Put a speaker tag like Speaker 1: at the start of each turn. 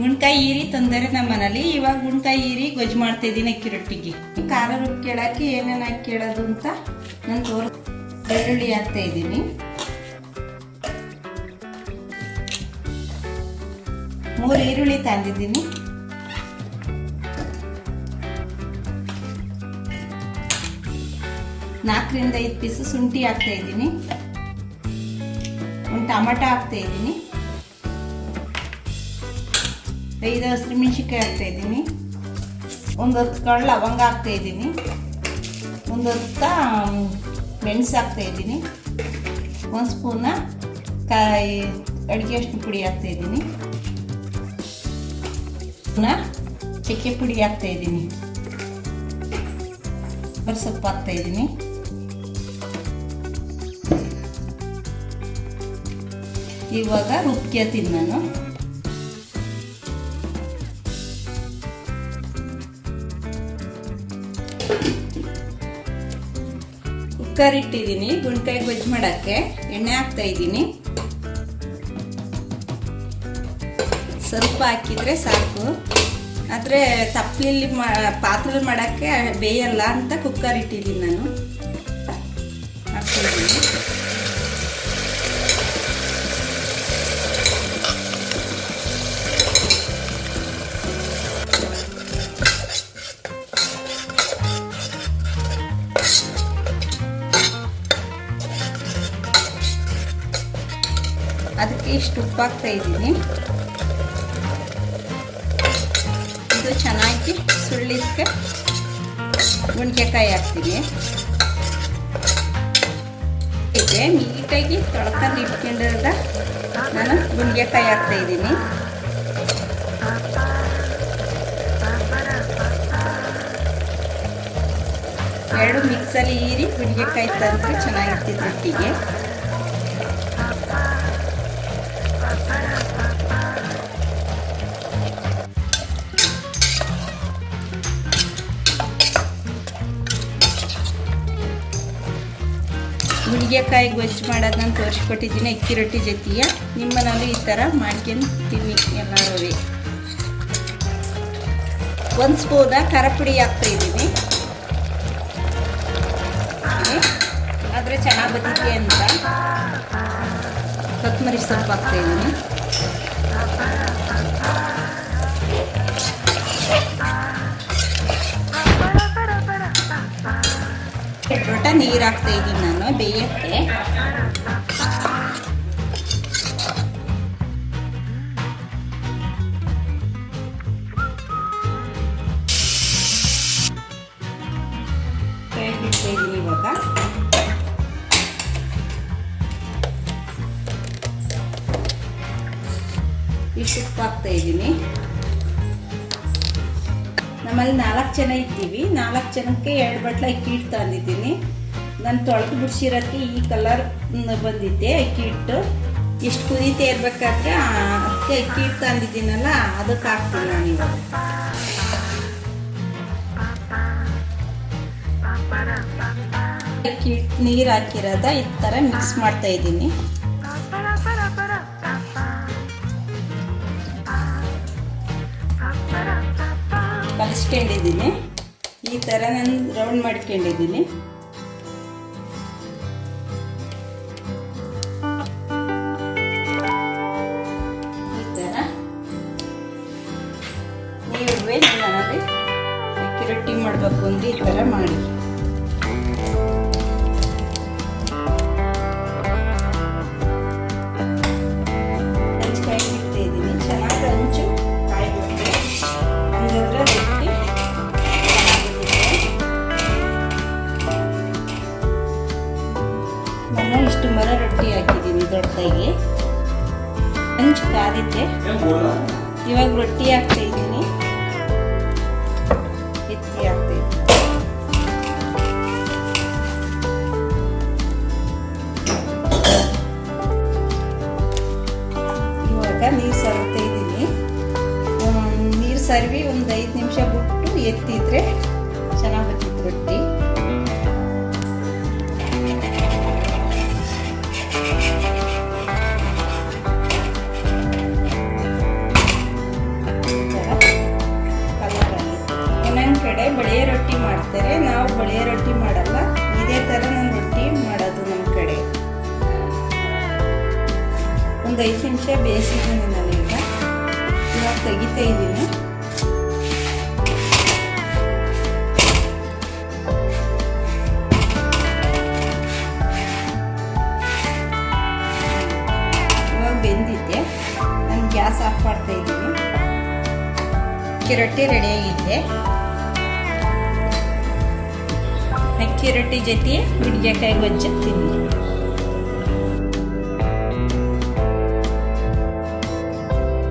Speaker 1: ಗುಣ್ಕಾಯಿ ಈರಿ ತಂದರೆ ನಮ್ಮ ಮನೇಲಿ ಇವಾಗ ಹುಣ್ಕಾಯಿ ಈರಿ ಗೊಜ್ಜು ಮಾಡ್ತಾ ಇದ್ದೀನಿ ಅಕ್ಕಿ ರೊಟ್ಟಿಗೆ. ಖಾರ ರುಬ್ಬಿ ಕೇಳಕ್ಕೆ ಏನೇನು ಕೇಳೋದು ಅಂತ ನಾನು ತೋರ್ ಬೆಳ್ಳುಳ್ಳಿ ಹಾಕ್ತಾ ಇದ್ದೀನಿ. ಮೂರು ಈರುಳ್ಳಿ ತಂದಿದ್ದೀನಿ. ನಾಲ್ಕರಿಂದ ಐದು ಪೀಸು ಶುಂಠಿ ಹಾಕ್ತಾ ಇದ್ದೀನಿ. ಒಂದು ಟೊಮಟೊ ಹಾಕ್ತಾ ಇದ್ದೀನಿ. ಐದು ಹಸಿರು ಮೆಣಸಿನ್ಕಾಯಿ ಹಾಕ್ತಾ ಇದ್ದೀನಿ. ಒಂದು ಹೊತ್ತು ಕಾಳು ಲವಂಗ ಹಾಕ್ತಾ ಇದ್ದೀನಿ. ಒಂದು ಹೊತ್ತ ಮೆಣಸು ಹಾಕ್ತಾ ಇದ್ದೀನಿ. ಒಂದು ಸ್ಪೂನ ಕಾಯಿ, ಅಡುಗೆ ಅಷ್ಟು ಪುಡಿ ಹಾಕ್ತಾ ಇದ್ದೀನಿ. ಚಕ್ಕೆ ಪುಡಿ ಹಾಕ್ತಾ ಇದ್ದೀನಿ. ಸೊಪ್ಪು ಹಾಕ್ತಾ ಇದ್ದೀನಿ. ಇವಾಗ ರುಬ್ಕೊತೀನಿ ನಾನು. ಕುಕ್ಕರ್ ಇಟ್ಟಿದ್ದೀನಿ ಗುಂಡ್ಕಾಯಿ ಗೊಜ್ಜು ಮಾಡೋಕ್ಕೆ. ಎಣ್ಣೆ ಹಾಕ್ತಾ ಇದ್ದೀನಿ. ಸ್ವಲ್ಪ ಹಾಕಿದರೆ ಸಾಕು. ಆದರೆ ತಪ್ಪಲಿಲ್ಲಿ ಮಾ, ಪಾತ್ರೆಲಿ ಮಾಡೋಕ್ಕೆ ಬೇಯಲ್ಲ ಅಂತ ಕುಕ್ಕರ್ ಇಟ್ಟಿದ್ದೀನಿ ನಾನು. ಹಾಕ್ತಿದ್ದೀನಿ ಇಷ್ಟು ಉಪ್ಪು ಹಾಕ್ತಾ ಇದ್ದೀನಿ. ಇದು ಚೆನ್ನಾಗಿ ಸುಳ್ಳಿಕ್ಕೆ ಗುಣ್ಕೆಕಾಯಿ ಹಾಕ್ತೀನಿ. ಇದಕ್ಕೆ ನೀಟಾಗಿ ತೊಳ್ಕೊಂಡು ಇಟ್ಕೊಂಡಿರೋದ ನಾನು ಗುಣ್ಗೆಕಾಯಿ ಹಾಕ್ತಾ ಇದ್ದೀನಿ. ಎರಡು ಮಿಕ್ಸಲ್ಲಿ ಈರಿ ಗುಣ್ಗೆಕಾಯಿ ತಂದರೆ ಚೆನ್ನಾಗಿರ್ತಿತ್ತು ರೊಟ್ಟಿಗೆ. ಗುಳಿಗೆಕಾಯಿ ಗೊಜ್ಜು ಮಾಡೋದು ನಾನು ತೋರಿಸ್ಕೊಟ್ಟಿದ್ದೀನಿ, ಅಕ್ಕಿ ರೊಟ್ಟಿ ಜೊತೆಗೆ. ನಿಮ್ಮನಲ್ಲಿ ಈ ಥರ ಮಾಡ್ಕೊಂಡು ತಿನ್ನಿ ಎಲ್ಲರೂ ಒಂದು ಸ್ಪೂನ ಖಾರ ಪುಡಿ ಹಾಕ್ತಾ ಇದ್ದೀನಿ. ಆದರೆ ಚೆನ್ನಾಗಿ ಬರ್ತೈತಿ ಅಂತ. ಕೊತ್ತಂಬರಿ ಸೊಪ್ಪು ಹಾಕ್ತಾ ಲೋಟ ನೀರು ಹಾಕ್ತಾ ಇದ್ದೀನಿ ನಾನು ಬೇಯಕ್ಕೆ. ಇದ್ದೀನಿ ಇವಾಗ. ಇಷ್ಟು ಉಪ್ಪು ಹಾಕ್ತಾ ಇದ್ದೀನಿ. ನಮ್ಮಲ್ಲಿ ನಾಲ್ಕು ಜನ ಇದ್ದೀವಿ. ನಾಲ್ಕು ಜನಕ್ಕೆ ಎರಡು ಬಟ್ಲ ಅಕ್ಕಿ ಹಿಟ್ಟು ತಂದಿದ್ದೀನಿ. ನಾನು ತೊಳೆದು ಬಿಡಿಸಿರೋಕ್ಕೆ ಈ ಕಲರ್ ಬಂದಿದ್ದೆ ಅಕ್ಕಿ ಹಿಟ್ಟು ಎಷ್ಟು ಕುದೀತಾ ಇರ್ಬೇಕಾದ್ರೆ ಅದಕ್ಕೆ ಅಕ್ಕಿ ಹಿಟ್ಟು ತಂದಿದ್ದೀನಲ್ಲ, ಅದಕ್ಕೆ ಹಾಕ್ತೀನಿ ನಾನು ಇವಾಗ. ಅಕ್ಕಿ ನೀರು ಹಾಕಿರೋದ ಈ ಥರ ಮಿಕ್ಸ್ ಮಾಡ್ತಾ ಇದ್ದೀನಿ. ಕಲಿಸ್ಕೊಂಡಿದ್ದೀನಿ ಈ ಥರ ನಾನು ರೌಂಡ್ ಮಾಡ್ಕೊಂಡಿದ್ದೀನಿ. ಈ ಥರ ನೀವೇ ಮನೇಲಿ ಅಕ್ಕಿ ರೊಟ್ಟಿ ಮಾಡಬೇಕು ಅಂದ್ರೆ ಈ ಥರ ಮಾಡಿ. ದೊಡ್ಡದಾಗಿ ಹಂಚು ಕಾದಿದ್ದೆ ಇವಾಗ ರೊಟ್ಟಿ ಹಾಕ್ತಾ ಇದ್ದೀನಿ. ಎತ್ತಿ ಹಾಕ್ತಾ ಇದ್ದೀನಿ. ಇವಾಗ ನೀರು ಸವರ್ತಾ ಇದ್ದೀನಿ. ನೀರು ಸರ್ವಿ ಒಂದು ಐದು ನಿಮಿಷ ಬಿಟ್ಟು ಎತ್ತಿದ್ರೆ ಕಡೆ ಬಳೆ ರೊಟ್ಟಿ ಮಾಡ್ತಾರೆ. ನಾವು ಬಳೆ ರೊಟ್ಟಿ ಮಾಡಲ್ಲ, ಇದೇ ಥರ ನಾನು ರೊಟ್ಟಿ ಮಾಡೋದು ನಮ್ಮ ಕಡೆ. ಒಂದು ಐದು ನಿಮಿಷ ಬೇಯಿಸಿದ್ದೀನಿ ನಾನೀಗ ಇವಾಗ ತೆಗಿತಾ ಇದ್ದೀನಿ. ಬೆಂದಿದ್ದೆ. ನಾನು ಗ್ಯಾಸ್ ಆಫ್ ಮಾಡ್ತಾ ಇದ್ದೀನಿ. ರೊಟ್ಟಿ ರೆಡಿ ಆಗಿದೆ ಅಕ್ಕಿ ರೊಟ್ಟಿ ಜೊತೆ ನುಗ್ಗೆಕಾಯಿ ಗೊಜ್ಜು ತಿನ್ನಿ